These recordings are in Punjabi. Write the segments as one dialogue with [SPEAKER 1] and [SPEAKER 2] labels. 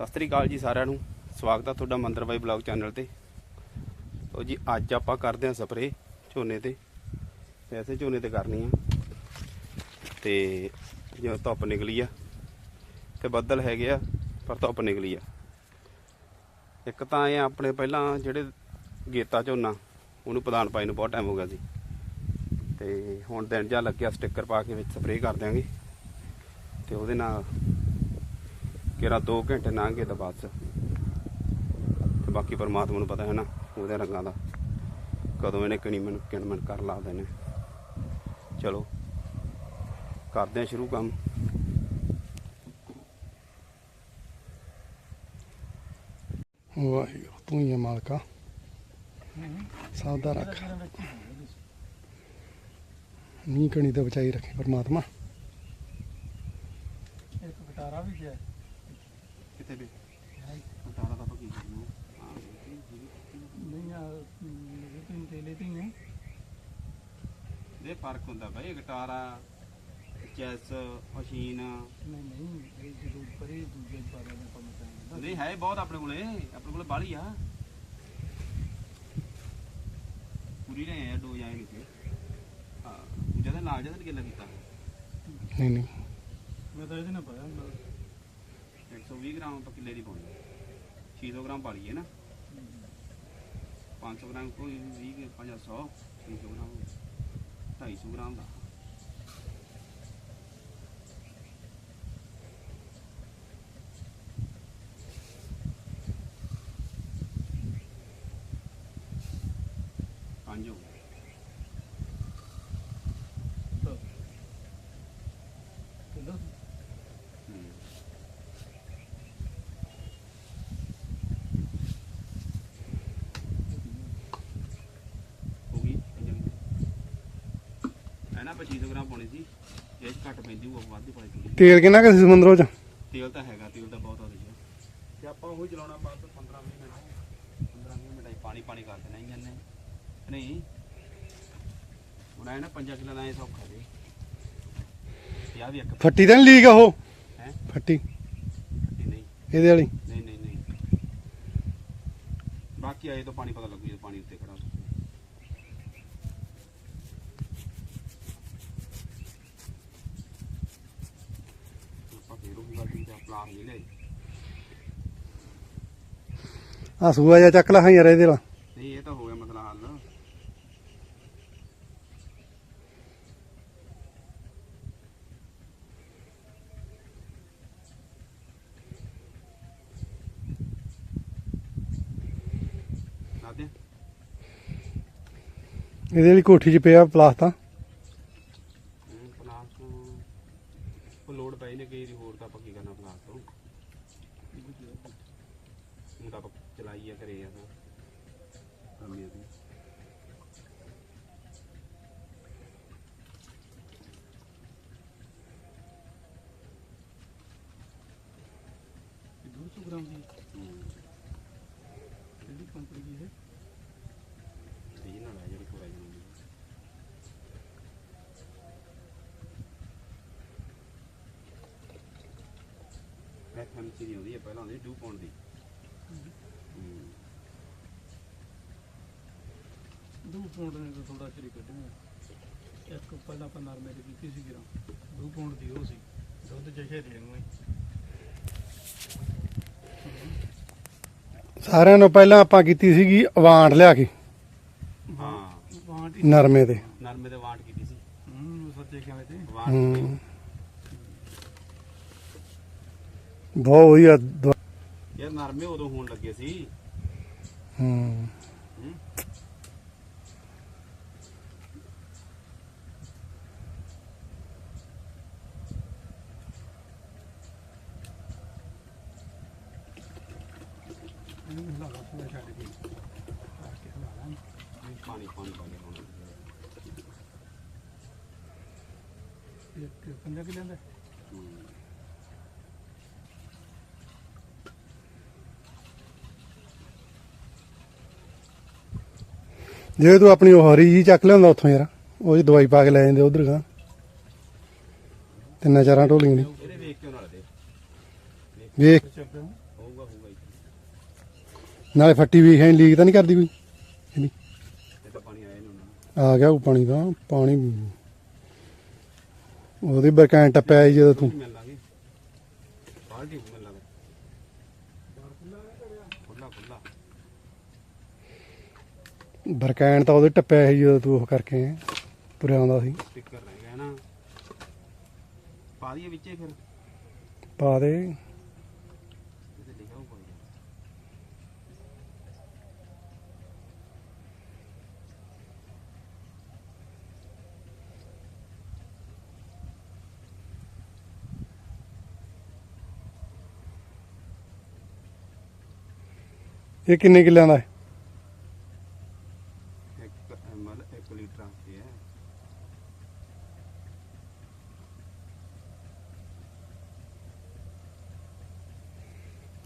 [SPEAKER 1] ਸਤਿ ਸ੍ਰੀ ਅਕਾਲ ਜੀ ਸਾਰਿਆਂ ਨੂੰ। ਸਵਾਗਤ ਆ ਤੁਹਾਡਾ ਮੰਦਰ ਬਾਈ ਬਲੌਗ ਚੈਨਲ ਤੇ। ਤੋ ਜੀ, ਅੱਜ ਆਪਾਂ ਕਰਦੇ ਹਾਂ ਸਪਰੇ ਝੋਨੇ ਤੇ। ਵੈਸੇ ਝੋਨੇ ਤੇ ਕਰਨੀ ਆ। ਤੇ ਜਿਵੇਂ ਧੁੱਪ ਨਿਕਲੀ ਆ, ਤੇ ਬੱਦਲ ਹੈਗੇ ਆ, ਪਰ ਧੁੱਪ ਨਿਕਲੀ ਆ। ਇੱਕ ਤਾਂ ਇਹ ਆਪਣੇ ਪਹਿਲਾਂ ਜਿਹੜੇ ਗੇਤਾ ਝੋਨਾ, ਉਹਨੂੰ ਪ੍ਰਧਾਨ ਪਾਈ ਨੂੰ ਬਹੁਤ ਟਾਈਮ ਹੋ ਗਿਆ ਸੀ। ਤੇ ਹੁਣ ਦਿਨ ਜਾਂ ਲੱਗਿਆ ਸਟicker ਪਾ ਕੇ ਵਿੱਚ ਸਪਰੇਅ ਕਰ ਦਿਆਂਗੇ। ਤੇ ਉਹਦੇ ਨਾਲ ਕਿਹੜਾ 2 ਘੰਟੇ ਲੰਘ ਗਏ ਤਾਂ ਬਸ। ਤੇ ਬਾਕੀ ਪਰਮਾਤਮਾ ਨੂੰ ਪਤਾ ਹੈ ਨਾ ਉਹਦੇ ਰੰਗਾਂ ਦਾ। ਕਦੋਂ ਇਹਨੇ ਕਿਣੀ ਮਨ ਕਿਣਮਨ ਕਰ ਲਾ ਦੇਣੇ। ਚਲੋ ਕਰਦੇ ਹਾਂ ਸ਼ੁਰੂ ਕੰਮ।
[SPEAKER 2] ਵਾਹਿਗੁਰੂ ਤੂੰ ਹੀ ਹੈ ਮਾਲਕਾ। ਸਭ ਦਾ ਰੱਖ। ਨੀ ਕਣੀ ਤੇ ਬਚਾਈ ਰੱਖੇ ਪਰਮਾਤਮਾ।
[SPEAKER 3] ਇੱਕ ਕਟਾਰਾ ਵੀ ਗਿਆ
[SPEAKER 1] ਹਟਾਰਾ ਤਾਂ ਕੀ ਕਰਨਾ
[SPEAKER 3] ਨਹੀਂ ਆ ਤੇਲੇ ਤੇ ਨੇ।
[SPEAKER 1] ਇਹ ਫ਼ਰਕ ਹੁੰਦਾ ਬਾਈ ਗਿਟਾਰਾ ਚੈਸ ਮਸ਼ੀਨ
[SPEAKER 3] ਨਹੀਂ ਨਹੀਂ ਇਹ ਜਦੋਂ ਪਰੇ ਦੂਜੇ ਪਾਰੇ ਦਾ ਕੰਮ ਕਰਦਾ
[SPEAKER 1] ਨਹੀਂ ਹੈ ਬਹੁਤ ਆਪਣੇ ਕੋਲੇ ਆਪਣੇ ਕੋਲੇ ਬਾਹਲੀ ਆ। ਪੂਰੀ ਰਹੇ ਆ ਦੋ ਜਾਏ ਵਿੱਚ ਹਾਂ ਜਦੋਂ ਨਾਲ ਜਦੋਂ ਕਿੱਲਾ ਕੀਤਾ।
[SPEAKER 2] ਨਹੀਂ ਨਹੀਂ।
[SPEAKER 3] ਮੈਂ ਤਾਂ ਇਹਦੇ ਨਾਲ ਪਾਇਆ
[SPEAKER 1] 120 ਗ੍ਰਾਮ ਆਪਾਂ ਕਿੱਲੇ ਦੀ ਪਾਉਣੀ 600 ਗ੍ਰਾਮ ਪਾ ਲਈਏ ਨਾ। 500 ਗ੍ਰਾਮ ਕੋਈ 20 500 600 ਗ੍ਰਾਮ 250 ਗ੍ਰਾਮ ਦਾ। ਪੰਜ ਹੋ ਗਏ।
[SPEAKER 3] ਕਿਲੋ
[SPEAKER 1] ਹੂੰ। ਹੋ ਗਈ ਪੰਜਾਂ ਐ ਨਾ 2500 ਗ੍ਰਾਮ ਪਾਉਣੀ ਸੀ ਇਹ 'ਚ ਘੱਟ ਪੈਂਦੀ ਉਹ ਵੱਧ ਹੀ ਪਾਈ ਥੋੜੀ
[SPEAKER 2] ਤੇਲ ਕਿੰਨਾ ਕਿ ਸੀ ਸਮੁੰਦਰੋਂ ਚ?
[SPEAKER 1] ਤੇਲ ਤਾਂ ਹੈਗਾ ਤੇਲ ਤਾਂ ਬਹੁਤ ਆਉਂਦੀ ਹੈ ਤੇ ਆਪਾਂ ਉਹੀ ਚਲਾਉਣਾ ਬਸ 15 20 ਮਿੰਟ। 15 20 ਮਿੰਟ ਹੀ ਪਾਣੀ ਪਾਣੀ ਕਰ ਦੇਣਾ ਹੀ ਜਾਂਦੇ ਨਹੀਂ। ਹੁਣ ਨਾ 5 ਕਿਲੋ ਦਾ ਐ ਸੌਖਾ ਦੇ ਤੇ ਆ ਵੀ ਇੱਕ
[SPEAKER 2] ਫੱਟੀ ਤਾਂ ਨਹੀਂ ਲੀਕ ਆ ਉਹ?
[SPEAKER 1] ਹੈ?
[SPEAKER 2] ਫੱਟੀ।
[SPEAKER 1] ਨਹੀਂ।
[SPEAKER 2] ਇਹਦੇ ਵਾਲੀ?
[SPEAKER 1] ਨਹੀਂ ਨਹੀਂ ਨਹੀਂ। ਬਾਕੀ ਆਏ ਤਾਂ ਪਾਣੀ ਪਤਾ ਲੱਗੂ ਜੇ ਪਾਣੀ ਉੱਤੇ ਖੜਾ। ਆਪਾਂ ਫੇਰ ਉਹ ਗੱਲ ਦੀ ਪਲਾਨ ਨਹੀਂ ਲਈ
[SPEAKER 2] ਆ ਸੂਆ ਜਿਹਾ ਚੱਕ ਲਾ ਹਾਂ ਯਾਰ ਇਹਦੇ ਨਾਲ
[SPEAKER 1] ਨਹੀਂ ਇਹ ਤਾਂ ਹੋ ਗਿਆ ਮਸਲਾ ਹੱਲ
[SPEAKER 2] ਇਹਦੇ ਵਾਲੀ ਕੋਠੀ 'ਚ ਪਿਆ ਪਲਾਸ ਤਾਂ
[SPEAKER 1] ਪਲਾਸ ਉਹ ਲੋਡ ਪਈ ਨੇ ਕਈ ਦੀ ਹੋਰ ਤਾਂ ਆਪਾਂ ਕੀ ਕਰਨਾ ਪਲਾਸ ਤੋਂ ਹੁਣ ਤਾਂ ਚਲਾਈ ਆ ਕਰੇ ਆ ਤਾਂ। ਕਰਨੀ ਆ ਤੇ
[SPEAKER 3] ਇਹ 200 ਗ੍ਰਾਮ ਦੀ
[SPEAKER 1] ਹੂੰ।
[SPEAKER 3] ਕਿਹੜੀ ਕੰਪਨੀ ਦੀ ਹੈ?
[SPEAKER 1] ਇਹ ਨਾਲ ਆ ਜਿਹੜੀ ਕੋਰਾ ਜਾਂਦੀ ਮੈਂ ਤੁਹਾਨੂੰ ਚੀਜ਼ ਆਉਂਦੀ ਹੈ ਪਹਿਲਾਂ ਆਉਂਦੀ ਡੂ ਪਾਉਣ ਦੀ ਹੂੰ
[SPEAKER 3] ਦੋ ਪੌਂਡ ਨੇ ਤਾਂ ਥੋੜਾ ਚਿਰ ਕੱਢਿਆ ਇੱਕ ਪਹਿਲਾਂ ਆਪਾਂ ਨਰਮੇ ਦੀ ਕੀਤੀ ਸੀ ਗ੍ਰਾਮ ਦੋ ਪੌਂਡ ਦੀ ਉਹ ਸੀ। ਦੁੱਧ ਜਿਹੇ ਦੇ ਨੂੰ
[SPEAKER 2] ਸਾਰਿਆਂ ਨੂੰ ਪਹਿਲਾਂ ਆਪਾਂ ਕੀਤੀ ਸੀਗੀ ਅਵਾਂਡ ਲਿਆ ਕੇ।
[SPEAKER 1] ਹਾਂ।
[SPEAKER 2] ਨਰਮੇ ਤੇ
[SPEAKER 1] ਨਰਮੇ ਦੇ ਵਾਂਟ ਕੀਤੀ ਸੀ।
[SPEAKER 3] ਹੂੰ ਸੱਚੇ ਕਿਵੇਂ ਤੇ
[SPEAKER 2] ਹੂੰ। ਬਹੁਤ ਵਧੀਆ
[SPEAKER 1] ਯਾਰ ਨਰਮੇ ਉਦੋਂ ਹੋਣ ਲੱਗੇ ਸੀ।
[SPEAKER 2] ਹੂੰ
[SPEAKER 1] ਹੂੰ
[SPEAKER 3] ਇਹਨੂੰ ਹਿਲਾ
[SPEAKER 1] ਪਾਣੀ ਪਾਣੀ
[SPEAKER 3] ਇੱਕ
[SPEAKER 2] ਜੇ ਤੂੰ ਆਪਣੀ ਉਹ ਹਰੀ ਜੀ ਚੱਕ ਲਿਆਉਂਦਾ ਉੱਥੋਂ ਯਾਰ ਉਹ ਜੀ ਦਵਾਈ ਪਾ ਕੇ ਲੈ ਜਾਂਦੇ ਉਧਰ ਗਾ ਤਿੰਨਾਂ ਚਾਰਾਂ ਢੋਲੀਆਂ ਨੇ।
[SPEAKER 1] ਵੇਖ ਕੇ ਨਾਲ
[SPEAKER 2] ਫੱਟੀ ਵੀ ਹੈ ਲੀਕ ਤਾਂ ਨਹੀਂ ਕਰਦੀ ਕੋਈ? ਇਹਦੀ
[SPEAKER 1] ਇਹ ਤਾਂ ਪਾਣੀ ਆਇਆ ਨਹੀਂ ਉਹਨਾਂ
[SPEAKER 2] ਆ ਗਿਆ ਉਹ ਪਾਣੀ ਦਾ ਪਾਣੀ ਉਹਦੇ ਬਰਕਾਂ ਟੱਪਿਆ ਸੀ ਜਦੋਂ ਤੂੰ। ਬਰਕੈਨ ਤਾਂ ਉਹਦੇ ਟੱਪਿਆ ਸੀ ਜਦੋਂ ਤੂੰ ਉਹ ਕਰਕੇ ਤੁਰਿਆ ਆਉਂਦਾ ਸੀ।
[SPEAKER 1] ਸਟicker ਰਹਿ ਗਿਆ ਨਾ। ਪਾ ਦਈਏ ਵਿੱਚੇ ਫਿਰ।
[SPEAKER 2] ਪਾ ਦੇ
[SPEAKER 1] ਇਹਦੇ ਲਿਖਿਆ ਹੋਊ ਕੋਈ
[SPEAKER 2] ਇਹ ਕਿੰਨੇ ਕਿੱਲਿਆਂ ਦਾ ਹੈ?
[SPEAKER 1] ਇੱਕ ml 1 ਲੀਟਰ ਆਉਂਦੀ ਹੈ।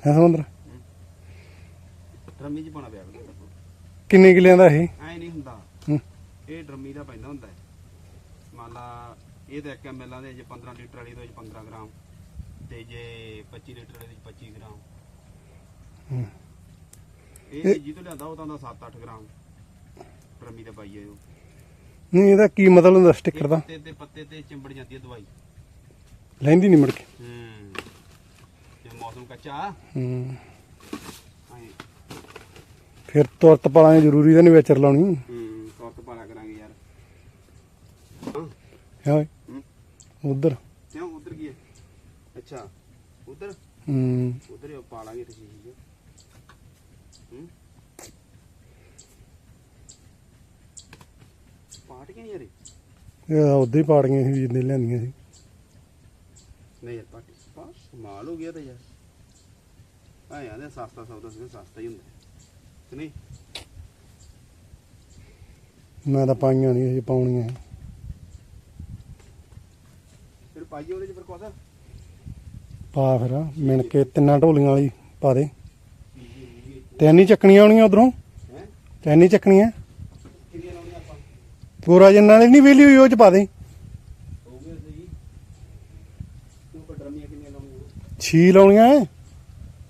[SPEAKER 2] ਹੈ ਸਮੁੰਦਰ?
[SPEAKER 1] ਡਰਮੀ ਚ ਪਾਣਾ ਪਿਆ ਕਰਦਾ
[SPEAKER 2] ਕਿੰਨੇ ਕਿੱਲਿਆਂ ਦਾ ਇਹ?
[SPEAKER 1] ਐ ਨਹੀਂ ਹੁੰਦਾ।
[SPEAKER 2] ਹੂੰ।
[SPEAKER 1] ਇਹ ਡਰਮੀ ਦਾ ਪੈਂਦਾ ਹੁੰਦਾ ਹੈ। ਮੰਨ ਲਾ ਇਹ ਤਾਂ 1 ml ਦੇ ਜੇ 15 ਲੀਟਰ ਵਾਲੀ ਦੇ ਵਿੱਚ 15 ਗ੍ਰਾਮ। ਤੇ ਜੇ 25 ਲੀਟਰ ਵਾਲੀ ਵਿੱਚ 25 ਗ੍ਰਾਮ।
[SPEAKER 2] ਹੂੰ।
[SPEAKER 1] ਇਹ
[SPEAKER 2] ਇਹ-
[SPEAKER 1] ਜੀ ਤੋਂ ਲਿਆਂਦਾ ਉਹ ਤਾਂ ਹੁੰਦਾ 7-8 ਗ੍ਰਾਮ ਡਰਮੀ ਦਾ ਪਾਈਏ ਉਹ।
[SPEAKER 2] ਨਹੀਂ ਇਹਦਾ ਕੀ ਮਤਲਬ ਹੁੰਦਾ ਸਟicker ਦਾ?
[SPEAKER 1] ਪੱਤੇ ਤੇ ਪੱਤੇ ਤੇ ਚਿੰਬੜ ਜਾਂਦੀ ਹੈ ਦਵਾਈ।
[SPEAKER 2] ਲੈਂਦੀ ਨਹੀਂ ਮੁੜ ਕੇ?
[SPEAKER 1] ਹੂੰ। ਜੇ ਮੌਸਮ ਕੱਚਾ।
[SPEAKER 2] ਹੂੰ। ਫਿਰ ਤੁਰਤ ਪਾਲਾਂ ਜ਼ਰੂਰੀ ਤਾਂ ਨਹੀਂ ਵਿੱਚ ਲਾਉਣੀ।
[SPEAKER 1] ਹੂੰ ਤੁਰਤ ਪਾਲਾ ਕਰਾਂਗੇ ਯਾਰ। ਹਾਂ।
[SPEAKER 2] ਹੈ। ਉਧਰ।
[SPEAKER 1] ਕਿਉਂ ਉਧਰ ਕੀ ਹੈ? ਅੱਛਾ ਉਧਰ?
[SPEAKER 2] ਹੂੰ।
[SPEAKER 1] ਉਧਰ ਹੀ ਪਾ ਲਾਂਗੇ ਤੇ ਸ਼ੀਸ਼ੀ ਚ ਹੂੰ ਪਾਟ ਯਾਰ ਇਹ?
[SPEAKER 2] ਉਧਰ ਹੀ ਪਾੜ ਗਈਆਂ ਸੀ ਜਿੰਨੇ ਲਿਆਂਦੀਆਂ ਸੀ।
[SPEAKER 1] ਨਹੀਂ ਯਾਰ ਪਾਟ ਪਾਸ ਕਮਾਲ ਹੋ ਗਿਆ ਤਾਂ ਯਾਰ। ਆ ਯਾਰ ਸਸਤਾ ਸੌਦਾ ਸੀ ਸਸਤਾ ਹੀ ਹੁੰਦਾ। ਕਿ ਨਹੀਂ?
[SPEAKER 2] ਮੈਂ ਤਾਂ ਪਾਈਆਂ ਨਹੀਂ ਹਜੇ ਪਾਉਣੀਆਂ। ਸੀ।
[SPEAKER 1] ਫਿਰ ਪਾਈਏ ਉਹਦੇ ਚ ਫਿਰ ਕੋਸਾ
[SPEAKER 2] ਪਾ ਫਿਰ ਮਿਣ ਕੇ ਤਿੰਨਾਂ ਢੋਲੀਆਂ ਵਾਲੀ ਪਾ ਦੇ। ਤੈਨੀ ਚੱਕਣੀਆਂ ਆਉਣੀਆਂ ਉਧਰੋਂ?
[SPEAKER 1] ਹੈ
[SPEAKER 2] ਚੱਕਣੀਆਂ? ਪੂਰਾ ਜਿੰਨਾ ਦੀ ਨਹੀਂ ਵੇਲੀ ਹੋਈ, ਉਹ ਚ ਪਾ ਦੇ
[SPEAKER 1] ਹੋ ਲਾਉਣੀਆਂ
[SPEAKER 2] ਛੀ ਲਾਉਣੀਆਂ ਐ?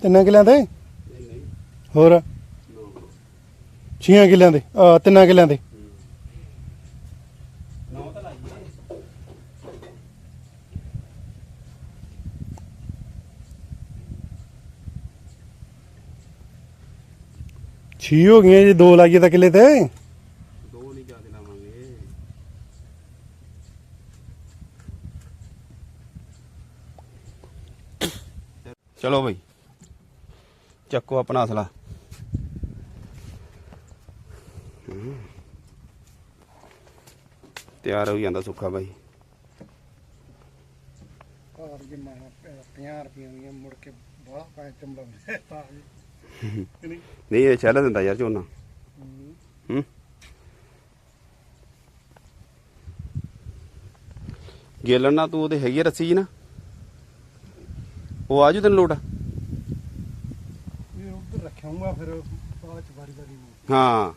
[SPEAKER 2] ਤਿੰਨਾਂ ਕਿੱਲਿਆਂ ਦੇ? ਹੋਰ?
[SPEAKER 1] ਨੋ
[SPEAKER 2] ਛੀਆਂ ਕਿੱਲਿਆਂ ਦੇ ਤਿੰਨਾਂ ਕਿਲਿਆਂ ਦੇ
[SPEAKER 1] ਨੌ ਤਾਂ ਲਾਈਏ
[SPEAKER 2] ਛੀ ਹੋ ਗਈਆਂ ਜੇ ਦੋ ਲਾਈਏ ਤਾਂ ਕਿੱਲੇ ਤੇ।
[SPEAKER 1] ਦੋ ਨਹੀਂ ਜ਼ਿਆਦਾ ਲਾਵਾਂਗੇ ਚਲੋ ਬਈ। ਚੱਕੋ ਆਪਣਾ ਅਸਲਾ। ਤਿਆਰ ਹੋ ਜਾਂਦਾ ਸੁੱਖਾ ਬਾਈ।
[SPEAKER 2] ਘਰ ਜੇ ਮੈਂ 50 ਰੁਪਏ ਦੀਆਂ ਮੁੜ ਕੇ ਬਾਹਰ ਪੈ ਚੰਬਲਾਉਂਦੇ ਤਾਂ ਨਹੀਂ
[SPEAKER 1] ਇਹ ਛੱਲ ਦਿੰਦਾ ਯਾਰ ਝੋਨਾ। ਹੂੰ। ਗੇਲਣ ਨਾ ਤੂੰ ਉਹਦੇ ਹੈਗੀ ਆ ਰੱਸੀ ਜੀ ਨਾ। ਉਹ ਆਜੂ ਤੈਨੂੰ ਲੋਟ
[SPEAKER 2] ਇਹ ਉੱਧਰ ਰੱਖਿਆਉਂਗਾ ਫਿਰ ਬਾਅਦ ਚ ਵਾਰੀ ਵਾਰੀ ਨੂੰ।
[SPEAKER 1] ਹਾਂ।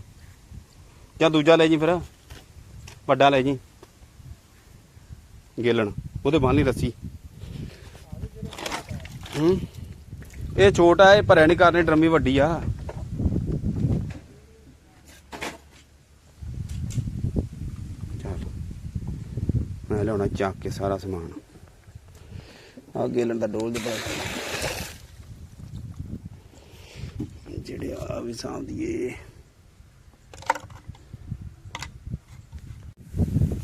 [SPEAKER 1] ਜਾਂ ਦੂਜਾ ਲੈ ਜੀ ਫਿਰ। ਵੱਡਾ ਲੈ ਜੀ। ਗੇਲਣ। ਉਹਦੇ ਬੰਨ ਲਈ ਰੱਸੀ। ਹੂੰ। ਇਹ ਛੋਟਾ ਹੈ ਭਰਿਆ ਨਹੀਂ ਕਰਨੀ, ਡਰਮੀ ਵੱਡੀ ਆ। ਮੈਂ ਲਿਆਉਣਾ ਚੱਕ ਕੇ ਸਾਰਾ ਸਮਾਨ। ਆ ਗੇਲਣ ਦਾ ਡੋਲ ਦੇ ਬਾਅਦ। ਜਿਹੜੇ ਆ ਵੀ ਸਾਂਭਦੀਏ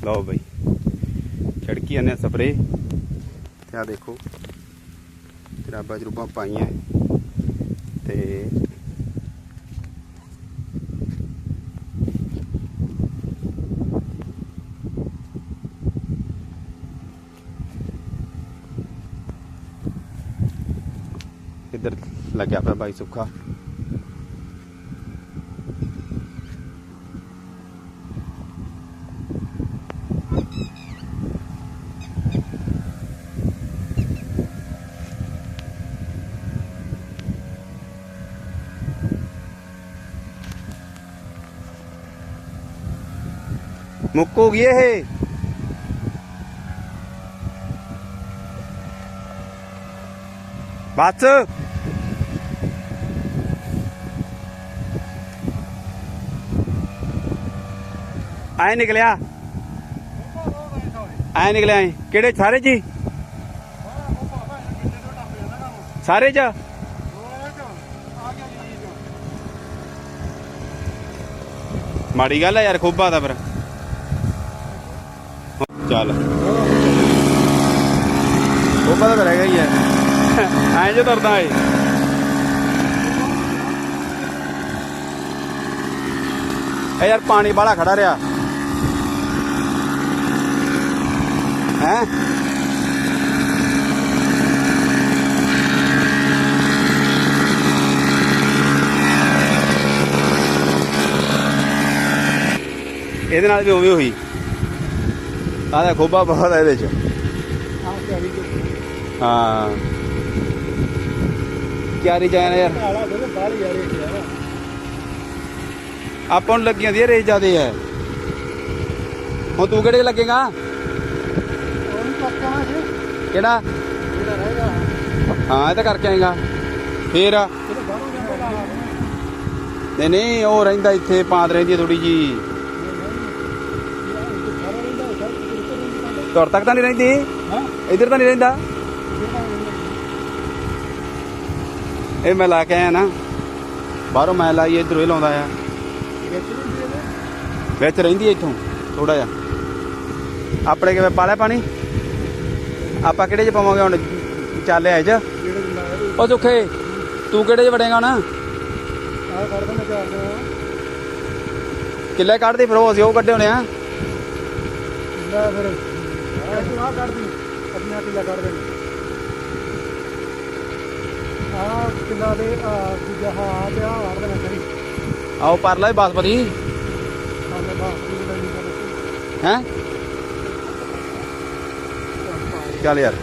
[SPEAKER 1] ਲਓ ਬਈ, ਛੜਕੀ ਆਨੇ ਸਪਰੇ ਤੇ ਆ ਦੇਖੋ ਜਰਾਬਾਂ ਜਰੂਬਾਂ ਪਾਈਆਂ। ਤੇ ਇੱਧਰ ਲੱਗਿਆ ਪਿਆ ਬਾਈ मुक्को ये है। बात आए निकले आए निकले आए। केड़े सारे जी? सारे जा। माड़ी गल है यार ਖੋਬਾ था ਫਿਰ ਚੱਲ। ਖੋਬਾ ਦਾ ਤਾਂ ਰਹਿ ਗਿਆ ਹੀ। ਐਂ ਜੋ ਤੁਰਦਾ ਏ ਇਹ ਯਾਰ ਪਾਣੀ ਬਾਹਲਾ ਖੜਾ ਰਿਹਾ। ਹੈ? ਇਹਦੇ ਨਾਲ ਵੀ ਉਵੇਂ ਹੋਈ। ਆਹ ਖੋਬਾ ਬਹੁਤ ਹੈ ਇਹਦੇ ਚ। ਹਾਂ। ਕਿਆਰੀ ਜਾਣਾ ਯਾਰ।
[SPEAKER 4] ਦੇ
[SPEAKER 1] ਆਪਾਂ ਨੂੰ ਲੱਗੀਆਂ ਦੀ ਰੇਸ ਜ਼ਿਆਦੇ ਹੈ ਹੁਣ ਤੂੰ ਕਿਹੜੇ ਲੱਗੇਗਾ? ਕਿਹੜਾ? ਹਾਂ ਇਹ ਤਾਂ ਕਰਕੇ ਆਏਗਾ। ਫੇਰ। ਨਹੀਂ ਨਹੀਂ ਉਹ ਰਹਿੰਦਾ ਇੱਥੇ ਪਾਤ ਰਹਿੰਦੀ ਥੋੜੀ ਜੀ ਤੁਰ ਤੱਕ ਤਾਂ ਨਹੀਂ ਰਹਿੰਦੀ
[SPEAKER 4] ਹਾਂ
[SPEAKER 1] ਇੱਧਰ ਤਾਂ ਨਹੀਂ ਰਹਿੰਦਾ ਇਹ ਮੈਂ ਲਾ ਕੇ ਆਇਆ ਨਾ ਬਾਹਰੋਂ ਮੈਂ ਲਾਈ ਇਧਰੋਂ ਹੀ ਲਾਉਂਦਾ ਆ ਵਿੱਚ ਰਹਿੰਦੀ ਇੱਥੋਂ ਥੋੜਾ ਜਿਹਾ ਆਪਣੇ ਕਿਵੇਂ ਪਾਲਿਆ ਪਾਣੀ ਆਪਾਂ ਕਿਹੜੇ ਚ ਪਾਵਾਂਗੇ ਹੁਣ ਚੱਲ ਆਏ ਚ ਉਹ ਸੁੱਖੇ ਤੂੰ ਕਿਹੜੇ ਚ ਵੜੇਗਾ ਹੁਣ ਕਿੱਲੇ ਕੱਢਦੇ ਫਿਰ ਉਹ ਅਸੀਂ ਉਹ ਕੱਢੇ ਹੋਣੇ ਆ
[SPEAKER 4] ਲੈ ਫਿਰ ਤੂੰ ਆਹ ਕੱਢ ਦੀ ਆਪਣੀ ਆਟੀ ਲਾ ਕੱਢ ਦੇ ਆਹ ਕਿੰਨਾ ਦੇ ਆ ਦੂਜਾ ਹਾਂ? ਤੇ ਆਹ ਵੜ ਦੇਣਾ ਕਰੀ
[SPEAKER 1] ਆਓ ਪਰ ਲੈ ਬਾਸਪਤੀ
[SPEAKER 4] ਸਾਹਮਣੇ ਬਾਹਰ ਦੀ ਨਹੀਂ ਕਰਦਾ
[SPEAKER 1] ਹੈ ਚੱਲ ਯਾਰ